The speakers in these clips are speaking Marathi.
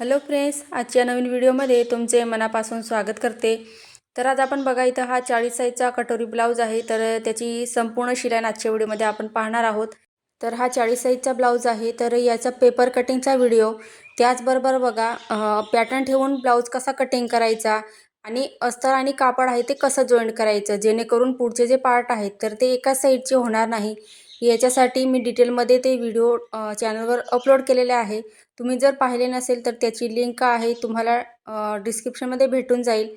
हॅलो फ्रेंड्स आजच्या नवीन व्हिडिओमध्ये तुमचे मनापासून स्वागत करते. तर आज आपण बघा इथं हा चाळीस साईजचा कटोरी ब्लाऊज आहे. तर त्याची संपूर्ण शिलाईन आजच्या व्हिडिओमध्ये आपण पाहणार आहोत. तर हा चाळीस साईजचा ब्लाऊज आहे. तर याचा पेपर कटिंगचा व्हिडिओ. त्याचबरोबर बघा पॅटर्न ठेवून ब्लाऊज कसा कटिंग करायचा आणि अस्तर आणि कापड आहे ते कसं जॉईंट करायचं जेणेकरून पुढचे जे पार्ट आहेत तर ते एकाच साईडचे होणार नाही. याच्यासाठी मी डिटेलमध्ये ते व्हिडिओ चॅनलवर अपलोड केलेले आहे. तुम्ही जर पाहिले नसेल तर त्याची लिंक आहे तुम्हाला डिस्क्रिप्शनमध्ये भेटून जाईल.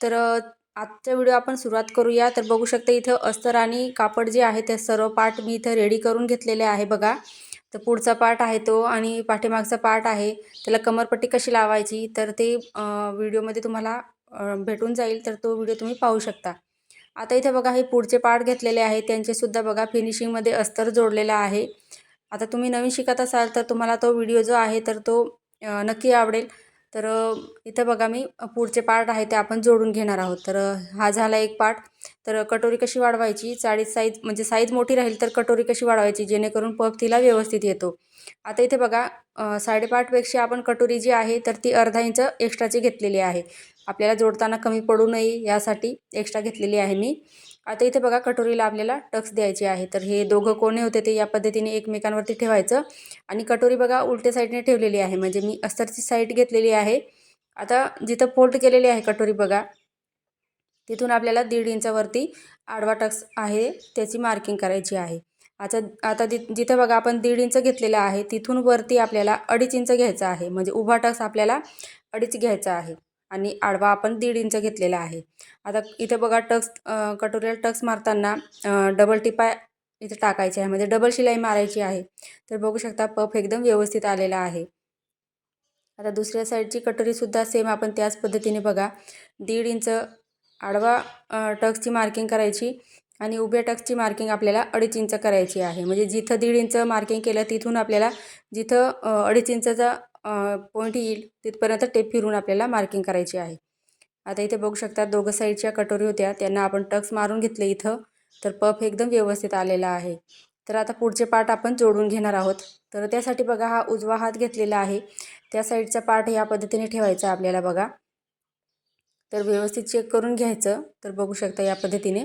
तर आजचा व्हिडिओ आपण सुरुवात करूया. तर बघू शकता इथं अस्तर आणि कापड जे आहे ते सर्व पार्ट मी इथं रेडी करून घेतलेले आहे बघा. तर पुढचा पार्ट आहे तो आणि पाठीमागचा पार्ट आहे. त्याला कमरपट्टी कशी लावायची? तर ते व्हिडिओमध्ये तुम्हाला भेटून जाईल. तर तो व्हिडिओ तुम्ही पाहू शकता. आता इथे बघा हे पुढचे पार्ट घेतलेले आहे. त्यांचेसुद्धा बघा फिनिशिंगमध्ये अस्तर जोडलेला आहे. आता तुम्ही नवीन शिकत असाल तर तुम्हाला तो व्हिडिओ जो आहे तर तो नक्की आवडेल. तर इथं बघा मी पुढचे पार्ट आहे ते आपण जोडून घेणार आहोत. तर हा झाला एक पार्ट. तर कटोरी कशी वाढवायची? चाळीस साईज म्हणजे साईज मोठी राहील तर कटोरी कशी वाढवायची? जेणेकरून पफ तिला व्यवस्थित येतो. आता इथे बघा साडेपाठपेक्षा आपण कटोरी जी आहे तर ती अर्धा इंच एक्स्ट्राची घेतलेली आहे. आपल्याला जोडताना कमी पडू नये यासाठी एक्स्ट्रा घेतलेली आहे मी. आता इथे बघा कटोरीला आपल्याला टक्स द्यायचे आहे. तर हे दोघं कोणे होते ते या पद्धतीने एकमेकांवरती ठेवायचं. आणि कटोरी बघा उलट्या साईडने ठेवलेली आहे. म्हणजे मी अस्तरची साईड घेतलेली आहे. आता जिथं फोल्ड केलेली आहे कटोरी बघा तिथून आपल्याला दीड इंचावरती आडवा टक्स आहे त्याची मार्किंग करायची आहे. आता आता जि जिथं बघा आपण दीड इंच घेतलेलं आहे तिथून वरती आपल्याला अडीच इंच घ्यायचं आहे. म्हणजे उभा टक्स आपल्याला अडीच घ्यायचा आहे. आणि आडवा आपण दीड इंच घेतलेला आहे. आता इथे बघा टक्स कटोरीला टक्स मारताना डबल टिपाय इथे टाकायचे आहे. म्हणजे डबल शिलाई मारायची आहे. तर बघू शकता पफ एकदम व्यवस्थित आलेला आहे. आता दुसऱ्या साईडची कटोरीसुद्धा सेम आपण त्याच पद्धतीने बघा. दीड इंच आडवा टक्सची मार्किंग करायची आणि उभ्या टक्सची मार्किंग आपल्याला अडीच इंच करायची आहे. म्हणजे जिथं दीड इंच मार्किंग केलं तिथून आपल्याला जिथं अडीच इंचचा पॉईंट येईल तिथपर्यंत टेप फिरून आपल्याला मार्किंग करायची आहे. आता इथे बघू शकता दोघं साईडच्या कटोरी होत्या त्यांना आपण टक्स मारून घेतले इथं तर पफ एकदम व्यवस्थित आलेला आहे. तर आता पुढचे पार्ट आपण जोडून घेणार आहोत. तर त्यासाठी बघा हा उजवा हात घेतलेला आहे. त्या साईडचा पार्ट या पद्धतीने ठेवायचा आपल्याला बघा. तर व्यवस्थित चेक करून घ्यायचं तर बघू शकता या पद्धतीने.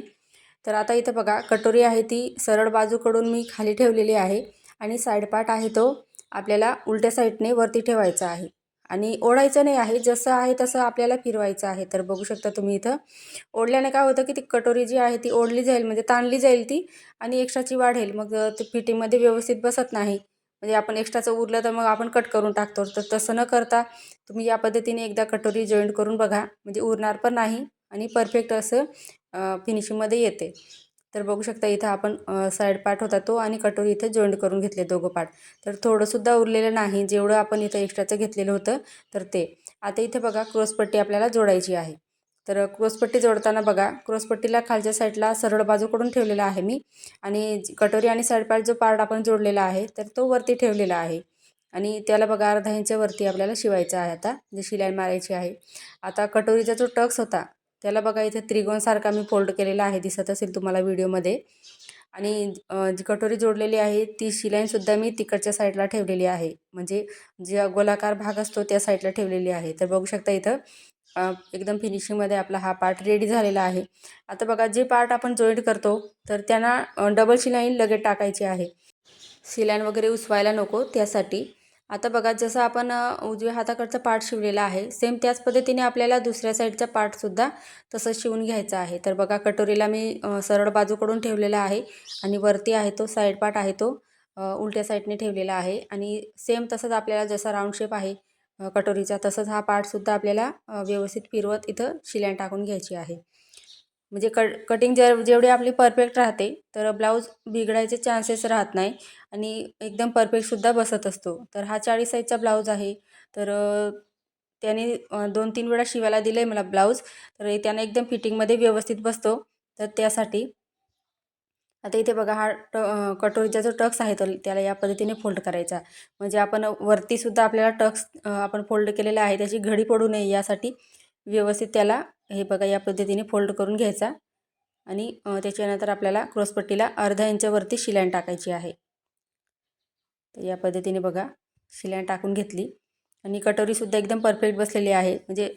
तर आता इथं बघा कटोरी आहे ती सरळ बाजूकडून मी खाली ठेवलेली आहे आणि साईड पार्ट आहे तो आपल्याला उलट्या साईडने वरती ठेवायचं आहे. आणि ओढायचं नाही आहे जसं आहे तसं आपल्याला फिरवायचं आहे. तर बघू शकता तुम्ही इथं. ओढल्याने काय होतं की ती कटोरी जी आहे ती ओढली जाईल म्हणजे ताणली जाईल ती आणि एक्स्ट्राची वाढेल मग ते फिटिंगमध्ये व्यवस्थित बसत नाही. म्हणजे आपण एक्स्ट्राचं उरलं तर मग आपण कट करून टाकतो. तर तसं न करता तुम्ही या पद्धतीने एकदा कटोरी जॉईंट करून बघा. म्हणजे उरणार पण नाही आणि परफेक्ट असं फिनिशिंगमध्ये येते. तर बघू शकता इथं आपण साईड पार्ट होता तो आणि कटोरी इथं जॉईंट करून घेतले दोघं पार्ट तर थोडंसुद्धा उरलेलं नाही जेवढं आपण इथं एक्स्ट्राचं घेतलेलं होतं तर ते. आता इथे बघा क्रॉसपट्टी आपल्याला जोडायची आहे. तर क्रॉसपट्टी जोडताना बघा क्रॉसपट्टीला खालच्या साईडला सरळ बाजूकडून ठेवलेला आहे मी आणि कटोरी आणि साईड पार्ट जो पार्ट आपण जोडलेला आहे तर तो वरती ठेवलेला आहे. आणि त्याला बघा अर्धा इंच्यावरती आपल्याला शिवायचं आहे आता जे शिलाई मारायची आहे. आता कटोरीचा जो टक्स होता त्याला बघा इथे त्रिगोणसारखा मी फोल्ड केलेला आहे दिसत असेल तुम्हाला व्हिडिओमध्ये. आणि जी कटोरी जोडलेली आहे ती शिलाईनसुद्धा मी तिकडच्या साईडला ठेवलेली आहे. म्हणजे जे गोलाकार भाग असतो त्या साईडला ठेवलेली आहे. तर बघू शकता इथं एकदम फिनिशिंगमध्ये आपला हा पार्ट रेडी झालेला आहे. आता बघा जे पार्ट आपण जॉईंट करतो तर त्यांना डबल शिलाईन लगेच टाकायची आहे. शिलाईन वगैरे उसवायला नको त्यासाठी. आता बघा जसं आपण उजव्या हाताकडचा पार्ट शिवलेला आहे सेम त्याच पद्धतीने आपल्याला दुसऱ्या साईडचा पार्टसुद्धा तसंच शिवून घ्यायचा आहे. तर बघा कटोरीला मी सरळ बाजूकडून ठेवलेला आहे आणि वरती आहे तो साईड पार्ट आहे तो उलट्या साईडने ठेवलेला आहे आणि सेम तसंच आपल्याला जसा राऊंड शेप आहे कटोरीचा तसंच हा पार्टसुद्धा आपल्याला व्यवस्थित फिरवत इथं शिलाई टाकून घ्यायची आहे. म्हणजे कट कटिंग जे जेवढी आपली परफेक्ट राहते तर ब्लाऊज बिघडायचे चान्सेस राहत नाही. आणि एकदम परफेक्टसुद्धा बसत असतो. तर हा चाळीस साईजचा ब्लाऊज आहे. तर त्याने दोन तीन वेळा शिवायला दिलं आहे मला ब्लाऊज तर त्याने एकदम फिटिंगमध्ये व्यवस्थित बसतो. तर त्यासाठी आता इथे बघा हा ट कटोरीचा जो टक्स आहे तर त्याला या पद्धतीने फोल्ड करायचा. म्हणजे आपण वरतीसुद्धा आपल्याला टक्स आपण फोल्ड केलेला आहे त्याची घडी पडू नये यासाठी व्यवस्थित त्याला हे बघा या पद्धतीने फोल्ड करून घ्यायचा. आणि त्याच्यानंतर आपल्याला क्रॉसपट्टीला अर्धा इंचवरती शिलाईन टाकायची आहे. तर या पद्धतीने बघा शिलाईन टाकून घेतली. आणि कटोरीसुद्धा एकदम परफेक्ट बसलेली आहे. म्हणजे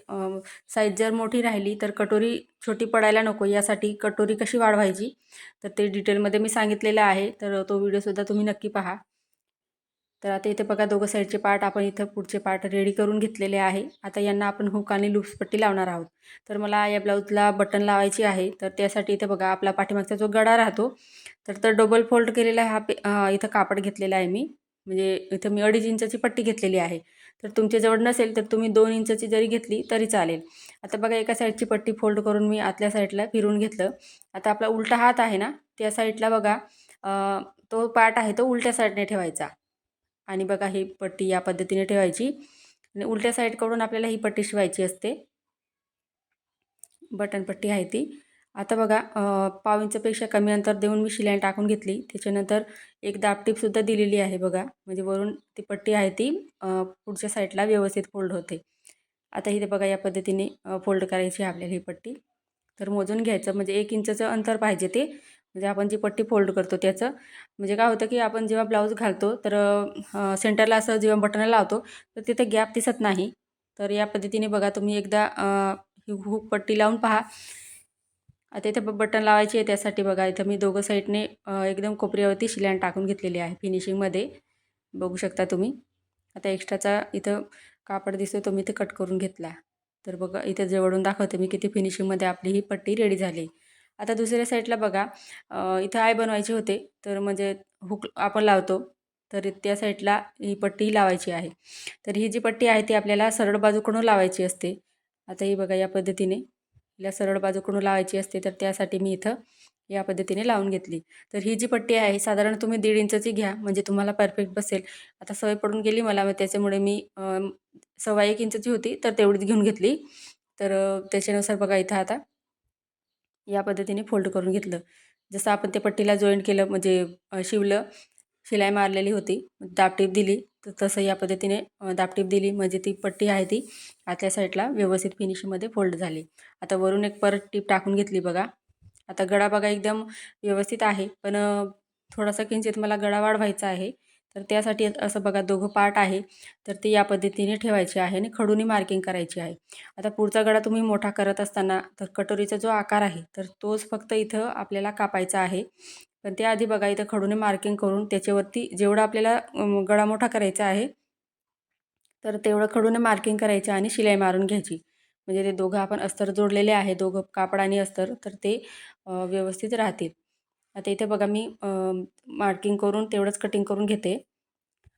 साईज जर मोठी राहिली तर कटोरी छोटी पडायला नको. यासाठी कटोरी कशी वाढवायची तर ते डिटेलमध्ये मी सांगितलेलं आहे. तर तो व्हिडिओसुद्धा तुम्ही नक्की पहा. तर आता इथे बघा दोघं साईडचे पार्ट आपण इथं पुढचे पार्ट रेडी करून घेतलेले आहे. आता यांना आपण हुक आणि लूप्स पट्टी लावणार आहोत. तर मला या ब्लाऊजला बटन लावायची आहे. तर त्यासाठी इथे बघा आपला पाठीमागचा जो गडा राहतो तर तर डबल फोल्ड केलेला हा पे इथं कापड घेतलेला आहे मी. म्हणजे इथं मी अडीच इंचाची पट्टी घेतलेली आहे. तर तुमच्याजवळ नसेल तर तुम्ही दोन इंचाची जरी घेतली तरी चालेल. आता बघा एका साईडची पट्टी फोल्ड करून मी आतल्या साईडला फिरून घेतलं. आता आपला उलटा हात आहे ना त्या साईडला बघा तो पार्ट आहे तो उलट्या साईडने ठेवायचा. आणि बघा ही पट्टी या पद्धतीने ठेवायची. आणि उलट्या साईडकडून आपल्याला ही पट्टी शिवायची असते. बटन पट्टी आहे ती. आता बघा पाव इंचपेक्षा कमी अंतर देऊन मी शिलाईन टाकून घेतली. त्याच्यानंतर एक दाबटीपसुद्धा दिलेली आहे बघा. म्हणजे वरून ती पट्टी आहे ती पुढच्या साईडला व्यवस्थित फोल्ड होते. आता इथे बघा या पद्धतीने फोल्ड करायची आपल्याला ही पट्टी. तर मोजून घ्यायचं म्हणजे एक इंचचं अंतर पाहिजे ते. म्हणजे आपण जी पट्टी फोल्ड करतो त्याचं. म्हणजे काय होतं की आपण जेव्हा ब्लाऊज घालतो तर सेंटरला असं जेव्हा बटन लावतो तर तिथे गॅप दिसत नाही. तर या पद्धतीने बघा तुम्ही एकदा ही हुक पट्टी लावून पहा. आता इथे बटन लावायची आहे त्यासाठी बघा इथं मी दोघं साईडने एकदम कोपऱ्यावरती शिलाईन टाकून घेतलेली आहे फिनिशिंगमध्ये बघू शकता तुम्ही. आता एक्स्ट्राचा इथं कापड दिसतो तो मी इथे कट करून घेतला. तर बघा इथं जवळून दाखवते मी किती फिनिशिंगमध्ये आपली ही पट्टी रेडी झाली. आता दुसऱ्या साईडला बघा इथं आय बनवायचे होते तर म्हणजे हुक आपण लावतो तर त्या साईडला ही पट्टी लावायची आहे. तर ही जी पट्टी आहे ती आपल्याला सरळ बाजूकडून लावायची असते. आता ही बघा या पद्धतीने हिला सरळ बाजूकडून लावायची असते तर त्यासाठी मी इथं या पद्धतीने लावून घेतली. तर ही जी पट्टी आहे साधारण तुम्ही दीड इंचची घ्या म्हणजे तुम्हाला परफेक्ट बसेल. आता सवय पडून गेली मला मग त्याच्यामुळे मी सव्वा एक इंचची होती तर तेवढीच घेऊन घेतली. तर त्याच्यानुसार बघा इथं आता या पद्धतीने फोल्ड करून घेतलं. जसं आपण ते पट्टीला जॉईंट केलं म्हणजे शिवलं शिलाई मारलेली होती दापटीप दिली तर तसं या पद्धतीने दापटीप दिली म्हणजे ती पट्टी आहे ती आतल्या साईडला व्यवस्थित फिनिशिंगमध्ये फोल्ड झाली. आता वरून एक परत टीप टाकून घेतली बघा. आता गळा बघा एकदम व्यवस्थित आहे पण थोडासा किंचित मला गळा वाढवायचा आहे. तर त्यासाठी असं बघा दोघं पार्ट आहे. तर ते या पद्धतीने ठेवायचे आहे आणि खडूनी मार्किंग करायची आहे. आता पुढचा गळा तुम्ही मोठा करत असताना तर कटोरीचा जो आकार आहे तर तोच फक्त इथं आपल्याला कापायचा आहे. पण त्याआधी बघा इथं खडूने मार्किंग करून त्याच्यावरती जेवढा आपल्याला गळा मोठा करायचा आहे तर तेवढं खडूने मार्किंग करायचं आणि शिलाई मारून घ्यायची. म्हणजे ते दोघं आपण अस्तर जोडलेले आहे दोघं कापड आणि अस्तर तर ते व्यवस्थित राहतील. आता इथे बघा मी मार्किंग करून तेवढंच कटिंग करून घेते.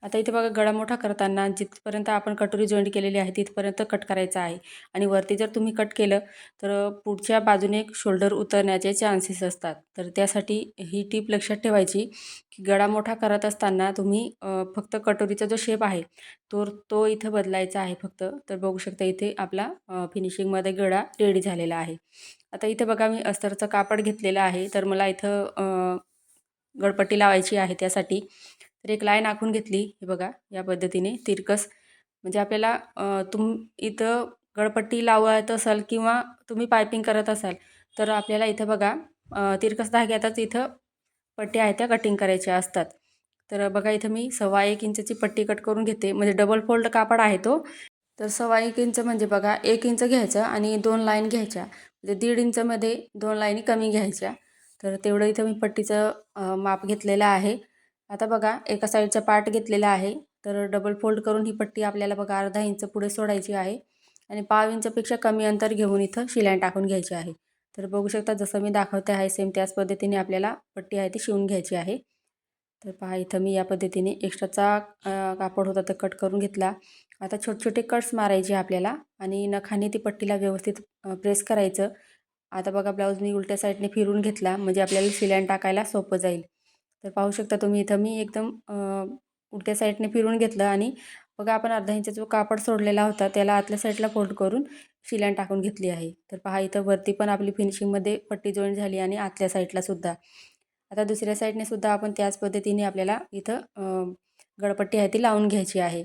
आता इथे बघा गळा मोठा करताना जिथपर्यंत आपण कटोरी जॉईंट केलेली आहे तिथपर्यंत कट करायचा आहे. आणि वरती जर तुम्ही कट केलं तर पुढच्या बाजूने शोल्डर उतरण्याचे चान्सेस असतात. तर त्यासाठी ही टीप लक्षात ठेवायची की गळा मोठा करत असताना तुम्ही फक्त कटोरीचा जो शेप आहे तो तो इथं बदलायचा आहे फक्त. तर बघू शकता इथे आपला फिनिशिंगमध्ये गळा रेडी झालेला आहे. आता इथं बघा मी अस्तरचं कापड घेतलेलं आहे. तर मला इथं गडपट्टी लावायची आहे त्यासाठी. तर एक लाईन आखून घेतली हे बघा या पद्धतीने तिरकस. म्हणजे आपल्याला तुम इथं गडपट्टी लावत असाल किंवा तुम्ही पायपिंग करत असाल तर आपल्याला इथं बघा तिरकस धाग्यातच इथं पट्टी आहे त्या कटिंग करायच्या असतात. तर बघा इथं मी सव्वा एक इंचची पट्टी कट करून घेते. म्हणजे डबल फोल्ड कापड आहे तो. तर सव्वा एक इंच म्हणजे बघा एक इंच घ्यायचं आणि दोन लाईन घ्यायच्या. म्हणजे दीड इंचमध्ये दोन लाईनी कमी घ्यायच्या. तर तेवढं इथं मी पट्टीचं माप घेतलेलं आहे. आता बघा एका साईडचा पार्ट घेतलेला आहे. तर डबल फोल्ड करून ही पट्टी आपल्याला बघा अर्धा इंच पुढे सोडायची आहे आणि पाव इंचपेक्षा कमी अंतर घेऊन इथं शिलाईन टाकून घ्यायची आहे. तर बघू शकता जसं मी दाखवते आहे सेम त्याच पद्धतीने आपल्याला पट्टी आहे ती शिवून घ्यायची आहे. तर पहा इथं मी या पद्धतीने एक्स्ट्राचा कापड होता तर कट करून घेतला. आता छोटे छोटे कट्स मारायचे आपल्याला आणि नखाने ती पट्टीला व्यवस्थित प्रेस करायचं. आता बघा ब्लाऊज मी उलट्या साईडने फिरून घेतला म्हणजे आपल्याला शिलाईन टाकायला सोपं जाईल. तर पाहू शकता तुम्ही इथं मी एकदम उलट्या साईडने फिरून घेतलं आणि बघा आपण अर्धा इंचा जो कापड सोडलेला होता त्याला आतल्या साईडला फोल्ड करून शिलाईन टाकून घेतली आहे. तर पहा इथं वरती पण आपली फिनिशिंगमध्ये पट्टी जॉईंट झाली आणि आतल्या साईडला सुद्धा. आता दुसऱ्या साईडने सुद्धा आपण त्याच पद्धतीने आपल्याला इथं गडपट्टी आहे ती लावून घ्यायची आहे.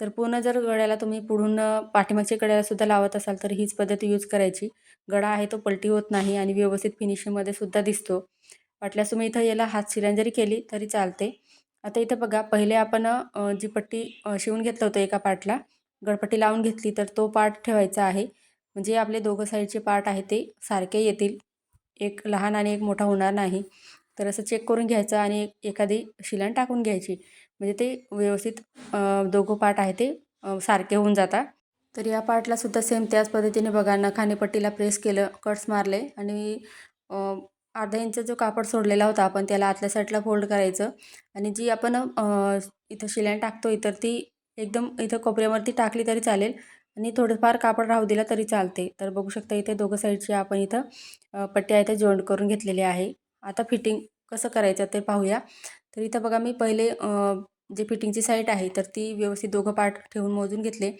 तर पूर्ण जर गळ्याला तुम्ही पुढून पाठीमागच्या गड्याला सुद्धा लावत असाल तर हीच पद्धत यूज करायची. गडा आहे तो पलटी होत नाही आणि व्यवस्थित फिनिशिंगमध्ये सुद्धा दिसतो. वाटल्यास तुम्ही इथं याला हात शिलाईन जरी केली तरी चालते. आता इथं बघा पहिले आपण जी पट्टी शिवून घेतलं होतं एका पार्टला गडपट्टी लावून घेतली तर तो पार्ट ठेवायचा आहे. म्हणजे आपले दोघं साईडचे पार्ट आहे ते सारखे येतील. एक लहान आणि एक मोठा होणार नाही. तर असं चेक करून घ्यायचं आणि एक एखादी शिलाईन टाकून घ्यायची. म्हणजे ते व्यवस्थित दोघं पार्ट आहे ते सारखे होऊन जातात तर या पार्टला सुद्धा सेम त्याच पद्धतीने बघा नखाने पट्टीला प्रेस केलं कट्स मारले आणि अर्धा इंच जो कापड सोडलेला होता आपण त्याला आतल्या साईडला फोल्ड करायचं आणि जी आपण इथं शिलाईन टाकतो तर ती एकदम इथं कोपऱ्यावरती टाकली तरी चालेल आणि थोडंफार कापड राहू दिला तरी चालते. तर बघू शकता इथे दोघं साईडची आपण इथं पट्ट्या इथे जॉईंट करून घेतलेली आहे. आता फिटिंग कसं करायचं ते पाहूया. तर इथं बघा मी पहिले जे फिटिंगची साईट आहे तर ती व्यवस्थित दोघं पार्ट ठेवून मोजून घेतले.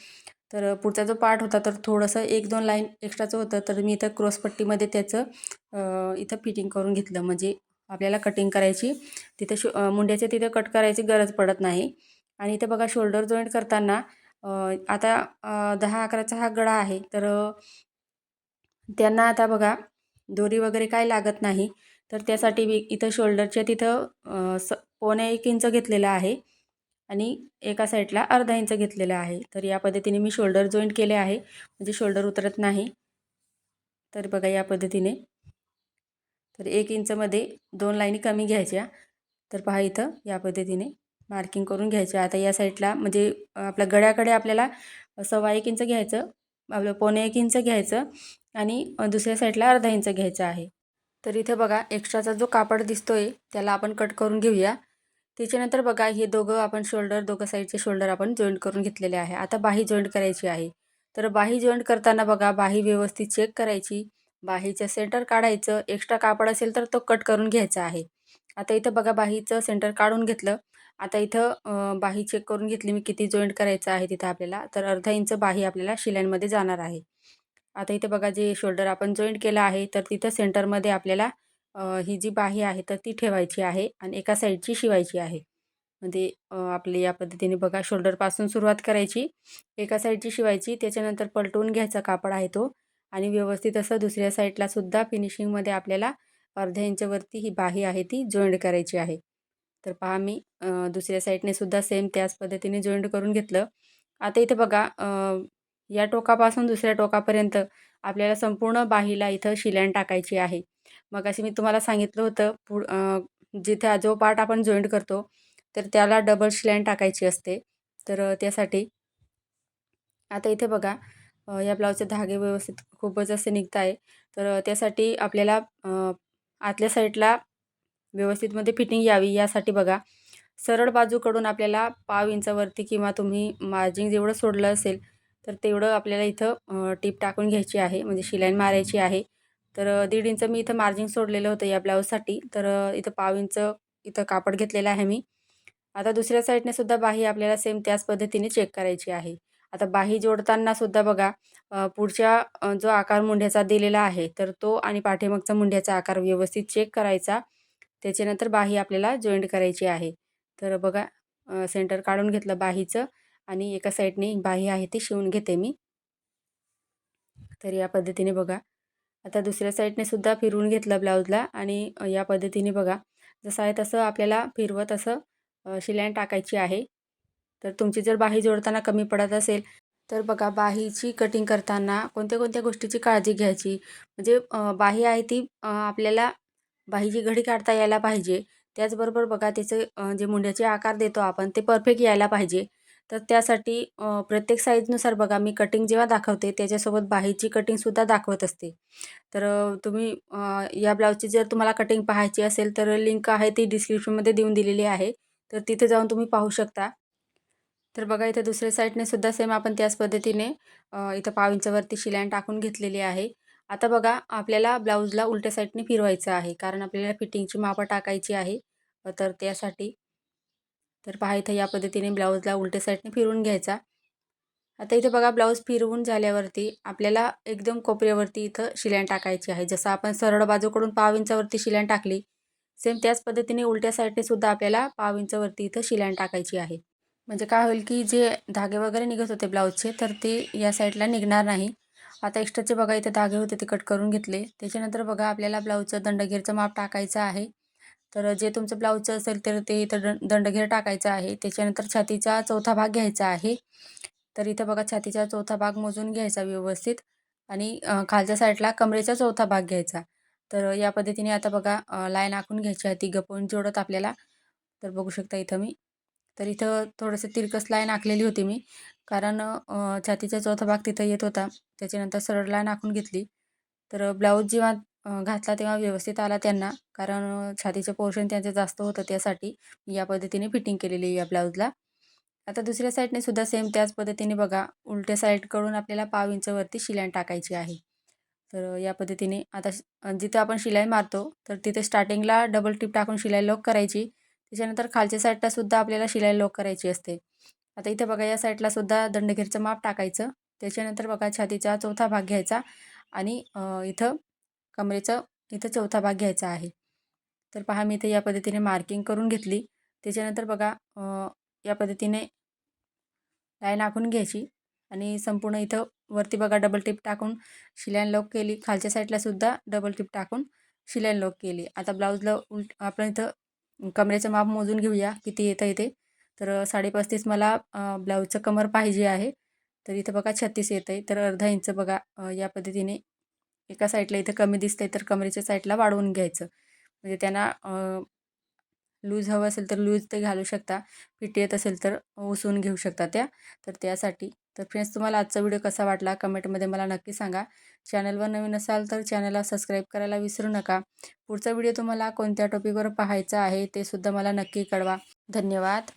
तर पुढचा जो पार्ट होता तर थोडंसं एक दोन लाईन एक्स्ट्राचं होतं तर मी इथं क्रॉसपट्टीमध्ये त्याचं इथं फिटिंग करून घेतलं. म्हणजे आपल्याला कटिंग करायची तिथं शो मुंड्याचे तिथं कट करायची गरज पडत नाही. आणि इथं बघा शोल्डर जॉईंट करताना आता दहा अकराचा हा गळा आहे तर त्यांना आता बघा दोरी वगैरे काय लागत नाही. तर त्यासाठी मी इथं शोल्डरच्या तिथं स पोणे एक इंच घेतलेलं आहे. आणि एका साईडला अर्धा इंच घेतलेलं आहे. तर या पद्धतीने मी शोल्डर जॉईंट केले आहे. म्हणजे शोल्डर उतरत नाही. तर बघा या पद्धतीने. तर एक इंचमध्ये दोन लाईनी कमी घ्यायच्या. तर पहा इथं या पद्धतीने मार्किंग करून घ्यायचं. आता या साईडला म्हणजे आपल्या गळ्याकडे आपल्याला सव्वा एक इंच घ्यायचं आपलं पोणे एक इंच घ्यायचं आणि दुसऱ्या साईडला अर्धा इंच घ्यायचं आहे. तर इथे बघा एक्स्ट्राचा जो कापड दिसतोय त्याला आपण कट करून घेऊया. त्याच्यानंतर बघा हे दोघं आपण शोल्डर दोघं साईडचे शोल्डर आपण जॉईंट करून घेतलेले आहे. आता बाही जॉईंट करायची आहे. तर बाही जॉईंट करताना बघा बाही व्यवस्थित चेक करायची. बाहीचं सेंटर काढायचं. एक्स्ट्रा कापड असेल तर तो कट करून घ्यायचा आहे. आता इथं बघा बाहीचं सेंटर काढून घेतलं. आता इथं बाही चेक करून घेतली मी किती जॉईंट करायचं आहे तिथं आपल्याला. तर अर्धा इंच बाही आपल्याला शिलांमध्ये जाणार आहे. आता इथे बघा जे शोल्डर आपण जॉईंट केलं आहे तर तिथं सेंटरमध्ये आपल्याला ही जी बाही आहे तर ती ठेवायची आहे आणि एका साईडची शिवायची आहे. म्हणजे आपली या पद्धतीने बघा शोल्डरपासून सुरुवात करायची. एका साईडची शिवायची त्याच्यानंतर पलटवून घ्यायचा कापड आहे तो आणि व्यवस्थित असं दुसऱ्या साईडला सुद्धा फिनिशिंगमध्ये आपल्याला अर्ध्या इंचवरती ही बाही आहे ती जॉईंट करायची आहे. तर पहा मी दुसऱ्या साईडने सुद्धा सेम त्याच पद्धतीने जॉईंट करून घेतलं. आता इथे बघा या टोकापासून दुसऱ्या टोकापर्यंत आपल्याला संपूर्ण बाहीला इथं शिलाईन टाकायची आहे. मग अशी मी तुम्हाला सांगितलं होतं पुढ जिथे जो पार्ट आपण जॉईंट करतो तर त्याला डबल शिलाईन टाकायची असते. तर त्यासाठी आता इथे बघा या ब्लाऊजचे धागे व्यवस्थित खूपच असे निघत आहे. तर त्यासाठी आपल्याला आतल्या साईडला व्यवस्थितमध्ये फिटिंग यावी. यासाठी बघा सरळ बाजूकडून आपल्याला पाव इंचावरती किंवा तुम्ही मार्जिंग जेवढं सोडलं असेल तर तेवढं आपल्याला इथं टीप टाकून घ्यायची आहे. म्हणजे शिलाईन मारायची आहे. तर दीड इंच मी इथं मार्जिन सोडलेलं होतं या ब्लाऊजसाठी. तर इथं पाव इंच इथं कापड घेतलेलं आहे मी. आता दुसऱ्या साईडने सुद्धा बाही आपल्याला सेम त्याच पद्धतीने चेक करायची आहे. आता बाही जोडताना सुद्धा बघा पुढच्या जो आकार मुंड्याचा दिलेला आहे तर तो आणि पाठीमागचा मुंड्याचा आकार व्यवस्थित चेक करायचा. त्याच्यानंतर बाही आपल्याला जॉईंट करायची आहे. तर बघा सेंटर काढून घेतलं बाहीचं आणि एका साईडने बाही आहे ती शिवून घेते मी. तर या पद्धतीने बघा. आता दुसऱ्या साईडने सुद्धा फिरवून घेतलं ब्लाऊजला आणि या पद्धतीने बघा जसं आहे तसं आपल्याला फिरवत असं शिलाईन टाकायची आहे. तर तुमची जर बाही जोडताना कमी पडत असेल तर बघा बाहीची कटिंग करताना कोणत्या कोणत्या गोष्टीची काळजी घ्यायची? म्हणजे बाही आहे ती आपल्याला बाहीची घडी काढता यायला पाहिजे. त्याचबरोबर बघा त्याचे जे मुंड्याचे आकार देतो आपण ते परफेक्ट यायला पाहिजे. तर त्यासाठी प्रत्येक साईजनुसार बघा मी कटिंग जेव्हा दाखवते त्याच्यासोबत बाहीची कटिंगसुद्धा दाखवत असते. तर तुम्ही या ब्लाऊजची जर तुम्हाला कटिंग पाहायची असेल तर लिंक आहे ती डिस्क्रिप्शनमध्ये देऊन दिलेली आहे. तर तिथे जाऊन तुम्ही पाहू शकता. तर बघा इथं दुसऱ्या साईडने सुद्धा सेम आपण त्याच पद्धतीने इथं पाव इंचावरती शिलाईन टाकून घेतलेली आहे. आता बघा आपल्याला ब्लाऊजला उलट्या साईडने फिरवायचं आहे कारण आपल्याला फिटिंगची मापं टाकायची आहे. तर त्यासाठी तर पहा इथं या पद्धतीने ब्लाऊजला उलट्या साईडने फिरवून घ्यायचा. आता इथे बघा ब्लाऊज फिरवून झाल्यावरती आपल्याला एकदम कोपऱ्यावरती इथं शिलाईन टाकायची आहे. जसं आपण सरळ बाजूकडून पाव इंचावरती शिलाईन टाकली सेम त्याच पद्धतीने उलट्या साईडने सुद्धा आपल्याला पाव इंचावरती इथं शिलाईन टाकायची आहे. म्हणजे काय होईल की जे धागे वगैरे निघत होते ब्लाऊजचे तर ते या साईडला निघणार नाही. आता एक्स्ट्राचे बघा इथे धागे होते ते कट करून घेतले. त्याच्यानंतर बघा आपल्याला ब्लाऊजचं दंडगीरचं माप टाकायचं आहे. तर जे तुमचं ब्लाऊजचं असेल तर ते इथं दंडघेर टाकायचं आहे. त्याच्यानंतर छातीचा चौथा भाग घ्यायचा आहे. तर इथं बघा छातीचा चौथा भाग मोजून घ्यायचा व्यवस्थित आणि खालच्या साईडला कमरेचा चौथा भाग घ्यायचा. तर या पद्धतीने आता बघा लाईन आखून घ्यायची आहे. ती गपवून जोडत आपल्याला. तर बघू शकता इथं मी. तर इथं थोडंसं तिरकस लाईन आखलेली होती मी. कारण छातीचा चौथा भाग तिथं येत होता. त्याच्यानंतर सरळ लाईन आखून घेतली. तर ब्लाऊज जेव्हा घातला तेव्हा व्यवस्थित आला त्यांना. कारण छातीचे पोर्शन त्यांचं जास्त होतं त्यासाठी. या पद्धतीने फिटिंग केलेली आहे या ब्लाऊजला आता दुसऱ्या साईडने सुद्धा सेम त्याच पद्धतीने बघा. उलट्या साईडकडून आपल्याला पाव इंचवरती शिलाई टाकायची आहे. तर या पद्धतीने आता जिथं आपण शिलाई मारतो तर तिथे स्टार्टिंगला डबल टिप टाकून शिलाई लॉक करायची. त्याच्यानंतर खालच्या साईडला सुद्धा आपल्याला शिलाई लॉक करायची असते. आता इथे बघा या साईडला सुद्धा दंडघेरचं माप टाकायचं. त्याच्यानंतर बघा छातीचा चौथा भाग घ्यायचा. आणि इथं कमरेचं इथं चौथा भाग घ्यायचा आहे. तर पहा मी इथे या पद्धतीने मार्किंग करून घेतली. त्याच्यानंतर बघा या पद्धतीने लाईन आखून घ्यायची आणि संपूर्ण इथं वरती बघा डबल टिप टाकून शिलाईन लॉक केली. खालच्या साईडला सुद्धा डबल टिप टाकून शिलाईन लॉक केली. आता ब्लाऊजला उलट आपण इथं कमरेचं माप मोजून घेऊया. किती येतं इथे तर साडेपस्तीस मला ब्लाऊजचं कमर पाहिजे आहे. तर इथं बघा छत्तीस येतं आहे तर अर्धा इंच बघा या पद्धतीने एका साईडला इथं कमी दिसते तर कमरेच्या साईडला वाढवून घ्यायचं. म्हणजे त्यांना लूज हवं असेल तर लूज ते घालू शकता. फिट येत असेल तर उसवून घेऊ शकता त्या. तर त्यासाठी. तर फ्रेंड्स तुम्हाला आजचा व्हिडिओ कसा वाटला? कमेंटमध्ये मला नक्की सांगा. चॅनलवर नवीन असाल तर चॅनलला सबस्क्राईब करायला विसरू नका. पुढचा व्हिडिओ तुम्हाला कोणत्या टॉपिकवर पाहायचा आहे ते सुद्धा मला नक्की कळवा. धन्यवाद.